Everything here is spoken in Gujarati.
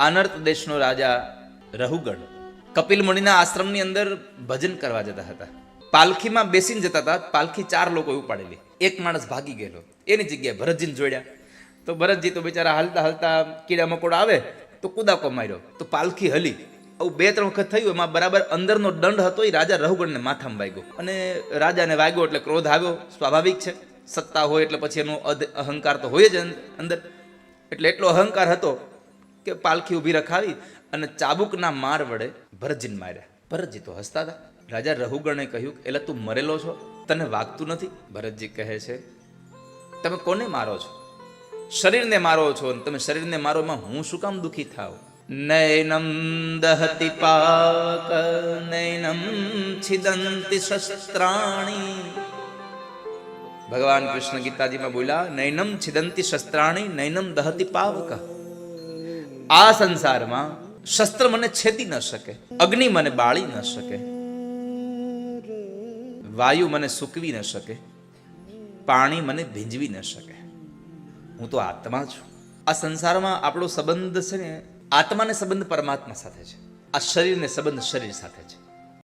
આનર્ત દેશનો રાજા રહુગણ કપિલ મુનિના આશ્રમની અંદર ભજન કરવા જતા હતા. પાલખીમાં બેસીને જતા હતા. પાલખી ચાર લોકો ઉપાડેલી. એક માણસ ભાગી ગયેલો. એની જગ્યાએ ભરતજીને જોડ્યા. તો ભરતજી તો બિચારા હાલતા હાલતા કીડા મકોડા આવે તો કુદાકો માર્યો. તો પાલખી હલી. આવું બે ત્રણ વખત થયું. એમાં બરાબર અંદરનો દંડ હતો એ રાજા રહુગણને માથામાં વાગ્યો. અને રાજાને વાગ્યો એટલે ક્રોધ આવ્યો. સ્વાભાવિક છે. સત્તા હોય એટલે પછી એનો અધ- અહંકાર તો હોય જ અંદર. એટલે એટલો અહંકાર હતો કે પાલખી ઊભી રખાવી અને ચાબુકના માર વડે ભરતજીને માર્યા. ભરતજી તો હસતા હતા. રાજા રહુગણે કહ્યું એટલે તું મરેલો છો? તને વાગતું નથી? ભરતજી કહે છે, તમે કોને મારો છો? શરીરને મારો છો અને તમે શરીરને મારો એમાં હું શું કામ દુઃખી થાવ નૈનમ દહતિ પાક, નૈનમ છિદંતિ શસ્ત્રાણી. ભગવાન કૃષ્ણ ગીતાજીમાં બોલ્યા, નૈનમ છિદંતિ શસ્ત્રાણી, નૈનમ દહતિ પાવક. આ સંસારમાં શસ્ત્ર મને છેદી ન શકે, અગ્નિ મને બાળી ન શકે, વાયુ મને સૂકવી ન શકે, પાણી મને ભીંજવી ન શકે. હું તો આત્મા છું. આ સંસારમાં આપણો સંબંધ છે ને, આત્માને સંબંધ પરમાત્મા સાથે છે. આ શરીરને સંબંધ શરીર સાથે છે.